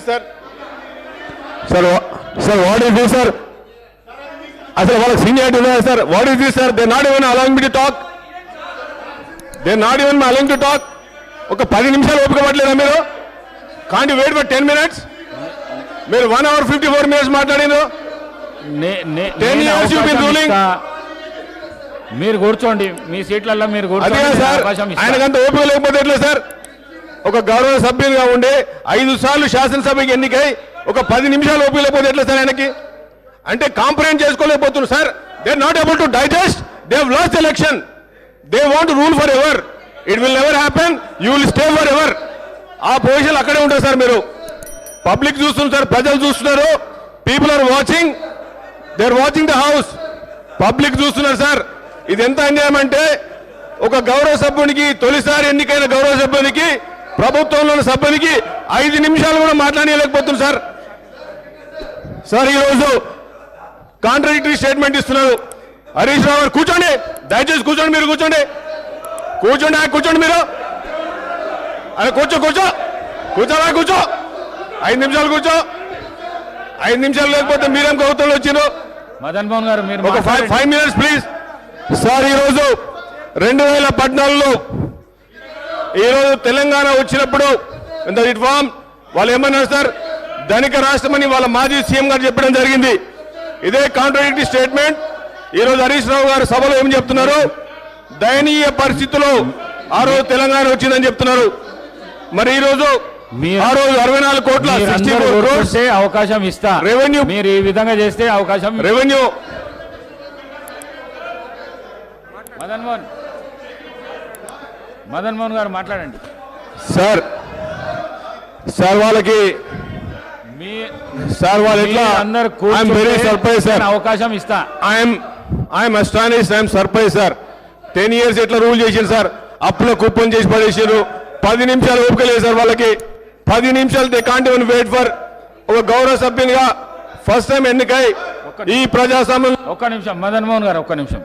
Sir sir sir what is this sir అసలు వాళ్ళకి seniority ఉందా sir what is this sir they not even allowing me to talk they not even allowing to talk ఒక పది నిమిషాలు ఓపిక పట్టలేదా మీరు? Can't wait for ten minutes మీరు one hour fifty four minutes మాట్లాడిండ్రు. నే- నే- Ten నేను years you've been అవకాశం ruling. ఇస్తా. మీరు కూర్చోండి. మీ సీట్లలో మీరు కూర్చోండి. సార్. ఆయనకంత ఓపిక లేకపోతే ఎట్లా సార్ ఒక గౌరవ సభ్యునిగా ఉండే ఐదు సార్లు శాసనసభకి ఎన్నికై ఒక పది నిమిషాలు ఓపిక లేకపోతే ఎట్లా సార్ ఆయనకి? అంటే comprehend చేసుకోలేకపోతున్నారు sir. They not able to digest they lost election they want rule forever it will never happen you will stay forever ఆ పొజిషన్ అక్కడే ఉంటారు సార్ మీరు. పబ్లిక్ చూస్తున్నారు సార్. ప్రజలు చూస్తున్నారు. People are watching they are watching the house public చూస్తున్నారు sir. ఇది ఎంత అన్యాయం అంటే ఒక గౌరవ సభ్యునికి తొలిసారి ఎన్నికైన గౌరవ సభ్యునికి ప్రభుత్వంలో సభ్యునికి ఐదు నిమిషాలు కూడా మాట్లాడలేకపోతుంది సార్. సార్ ఈరోజు కాంట్రడిక్టరీ స్టేట్మెంట్ ఇస్తున్నారు. హరీష్ రావు గారు కూర్చోండి. దయచేసి కూర్చోండి మీరు కూర్చోండి. కూర్చోండి ఆ కూర్చోండి మీరు. అరే కూర్చో కూర్చో. కూర్చోరా కూర్చో. ఐదు నిమిషాలు కూర్చో. ఐదు నిమిషాలు లేకపోతే మీరేం ప్రభుత్వంలో వచ్చిండ్రు మదన్ మోహన్ గారు మీరు ఒక five. Five minutes please sir ఈరోజు రెండు వేల పద్నాలుగులో ఈరోజు తెలంగాణ వచ్చినప్పుడు ఇంత రిఫార్మ్ వాళ్ళు ఏమన్నారు సార్? ధనిక రాష్ట్రమని వాళ్ళ మాజీ సీఎం గారు చెప్పడం జరిగింది. ఇదే కాంట్రడిక్టరీ స్టేట్మెంట్ ఈరోజు హరీష్ రావు గారు సభలో ఏం చెప్తున్నారు? దయనీయ పరిస్థితుల్లో ఆ రోజు తెలంగాణ వచ్చిందని చెప్తున్నారు. మరి ఈ రోజు ఆ రోజు అరవై నాలుగు కోట్ల అవకాశం ఇస్తా. Revenue- మీరు ఈ విధంగా చేస్తే అవకాశం రెవెన్యూ మదన్ మోహన్. మదన్ మోహన్ గారు మాట్లాడండి. సార్ సార్ వాళ్ళకి మీ సార్ వాళ్ళు ఎట్లా? అందరు వెరీ సర్ప్రైజ్ సార్ అవకాశం ఇస్తా. I'm I'm astonish I'm surprise sir ten years ఎట్లా రూల్ చేసింది సార్ అప్పులో కుప్పం చేసి పడేసారు పది నిమిషాలు ఓపిక లేదు సార్ వాళ్ళకి. పది నిమిషాలు they can't even wait for ఒక గౌరవ సభ్యునిగా ఫస్ట్ టైం ఎన్నికై ఈ ప్రజాస్వామ్యం ఒక్క నిమిషం మదన్ మోహన్ గారు ఒక్క నిమిషం.